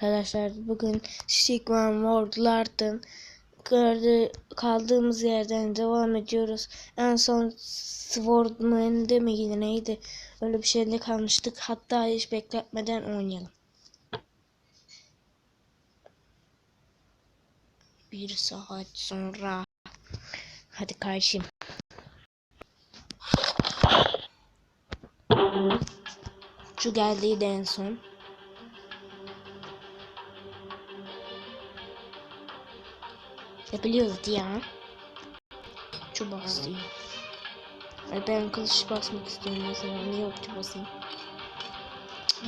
arkadaşlar. Bugün Sigma Ward'lardan kaldığımız yerden devam ediyoruz. En son Swordman'de mi yine neydi? Öyle bir şeyde kalmıştık. Hatta hiç bekletmeden oynayalım. Bir saat sonra. Hadi karşım. Şu geldiydi en son. Yapabiliyordu ya. Şu bastı. Ay ben kılıç basmak istiyorum mesela. Niye okçu basayım?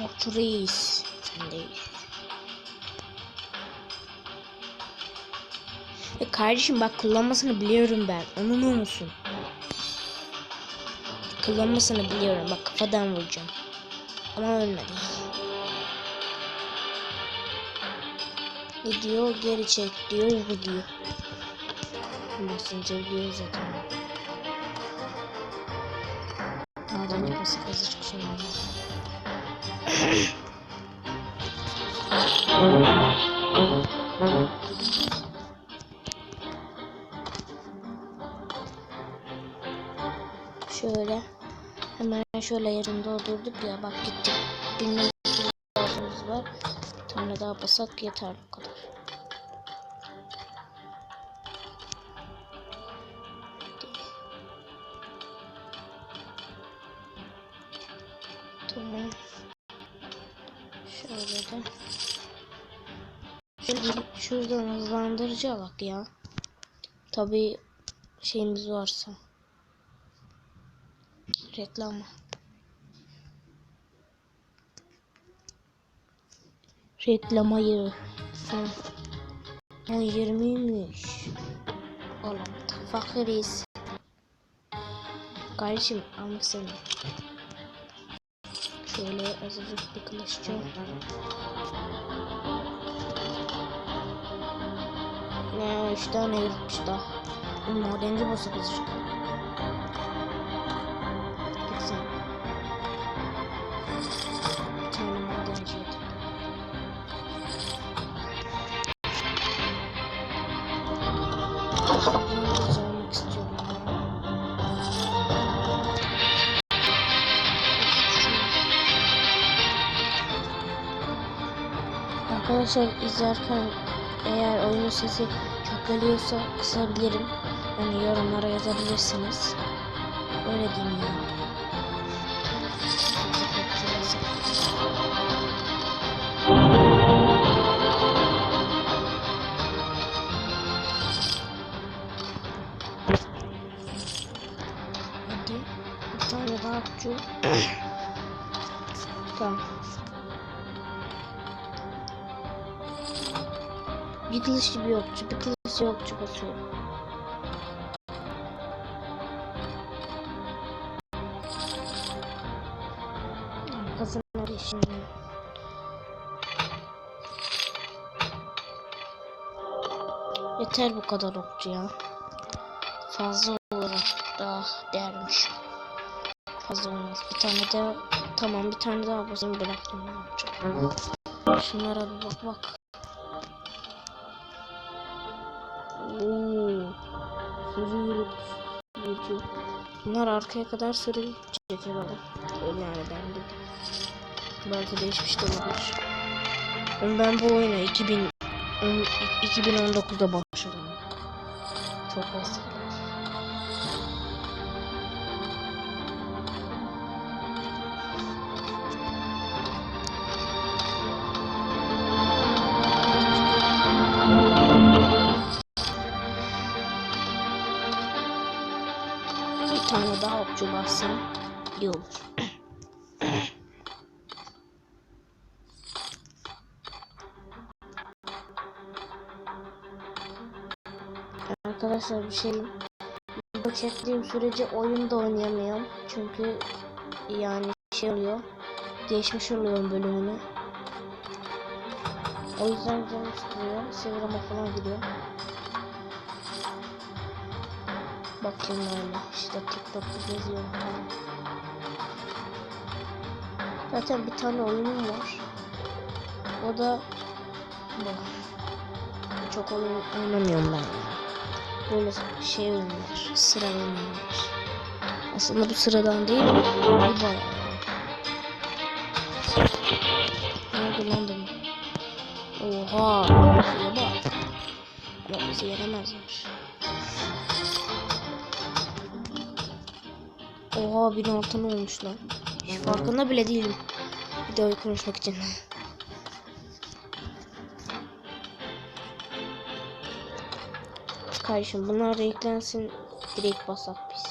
Okçu reis. Sen değil. E kardeşim bak kullanmasını biliyorum ben. Anlamıyor musun? Kullanmasını biliyorum. Bak kafadan vuracağım. Ama ölmedi. Ne diyor? Geri çek diyor. Bu diyor. Basınca biliyor zaten. Madenci bası kazı çıkıyor. Şöyle hemen şöyle yerinde durduk ya bak gittik. Bilmem var. Bir tane daha basak yeter bu kadar. Tamam. Şöyle de. Şuradan, şuradan hızlandırıcı alak ya. Tabii şeyimiz varsa. Reklam. Reklamayı. Ha. Ha 20'ymiş. Oğlum fakiriz. Kardeşim almak seni. Azıcık kılıççı. Ne üç tane yürütmüş daha. Madenci bossa kızcık. Gitsin. Bir Arkadaşlar izlerken eğer oyunun sesi çok geliyorsa kısabilirim. Yani yorumlara yazabilirsiniz. Öyle diyeyim yani. Hadi. Bir tane daha okçu. tamam. Bir kılıçlı bir okçu, bir kılıçlı okçu basıyor. Kazanır şimdi. Yeter bu kadar okçu ya. Fazla olur daha dermiş. Fazla olmaz. Bir tane de tamam bir tane daha basayım bıraktım. Şunlara bir bak bak. Sürüyoruz. Geçiyor. Bunlar arkaya kadar. Çekemedim. Öyle yani ben de. Belki değişmiş de olabilir. Ben bu oyuna 2000 on- 2019'da başladım. Çok eski. Bassam iyi olur. Arkadaşlar bir şey bu çektiğim sürece oyun da oynayamıyorum. Çünkü yani şey oluyor. Değişmiş oluyorum bölümünü. O yüzden canım sıkılıyor. Instagram'a falan gidiyorum. Bakayım öyle. İşte TikTok'ta geziyorum. Zaten bir tane oyunum var. O da Bu. Çok oyun oynamıyorum ben. Böyle şey oyunlar, sıra oyunlar. Aslında bu sıradan değil, bu bayağı. Lan benim? Oha, şuraya bak. Ama bizi yenemezler. Oha bin altın olmuş lan. Hiç farkında bile değilim. Videoyu konuşmak için. Kardeşim bunlar renklensin. Direkt basak biz.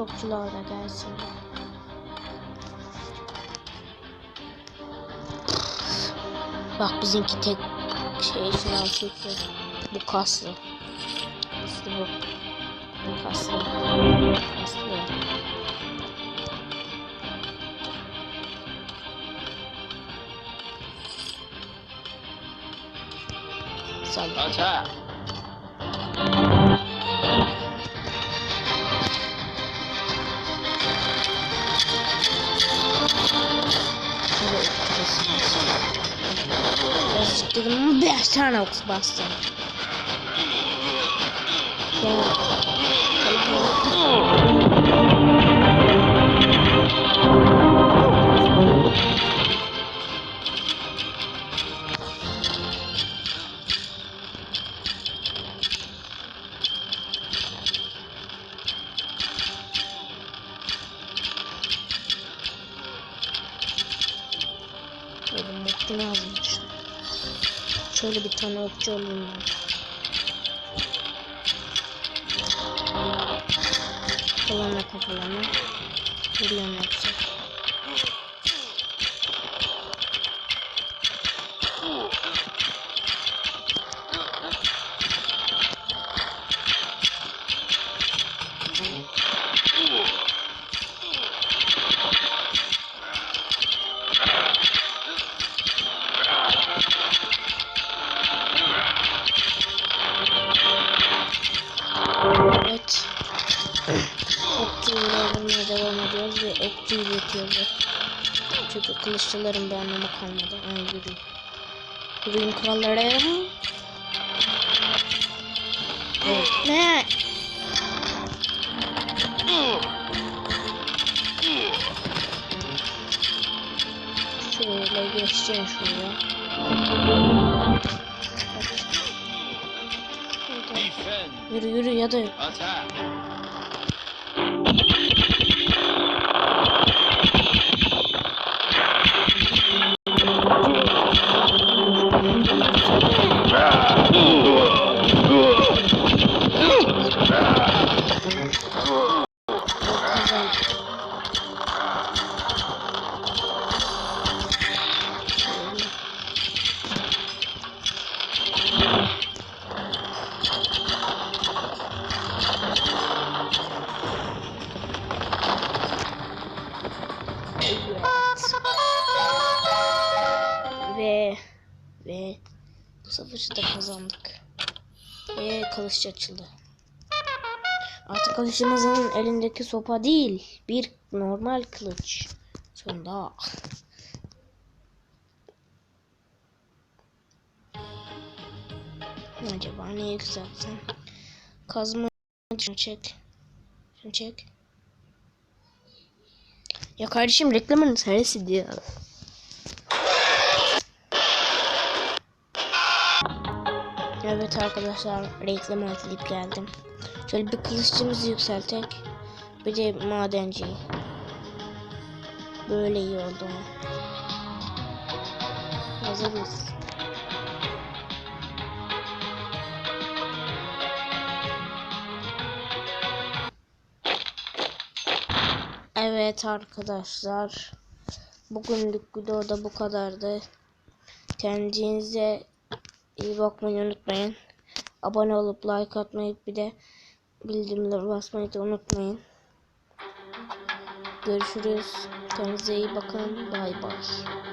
Çokçular da gelsin. Bak bizimki tek şey şınav çekiyor. Bu kaslı. İşte bu. Bu kaslı. Kaslı. Salla. Attack! Yazık dedim 5 tane ok bastım. Ya. Okçu. Şöyle bir tane okçu alayım ben. Kafalarına kafalarına. Vuruyorum yoksa. Okçuyu üretiyoruz. Çünkü kılıççıların bir anlamı kalmadı. Ay yürüyün. Yürüyün krallara. Evet. Ne? Şöyle geçeceğim şuraya. Yürü yürü ya da ve bu savaşı da kazandık. Ve kılıç açıldı. Artık kılıcımızın elindeki sopa değil, bir normal kılıç. Sonunda. Acaba ne yükseltsem? Kazma çek. Şunu çek. Ya kardeşim reklamın serisi diyor. Evet arkadaşlar reklam atlayıp geldim. Şöyle bir kılıççımızı yükseltek. Bir de madenciyi. Böyle iyi oldu? Hazırız. Evet arkadaşlar. Bugünlük videoda bu kadardı. Kendinize iyi bakmayı unutmayın. Abone olup like atmayı bir de bildirimleri basmayı da unutmayın. Görüşürüz. Kendinize iyi bakın. Bay bay.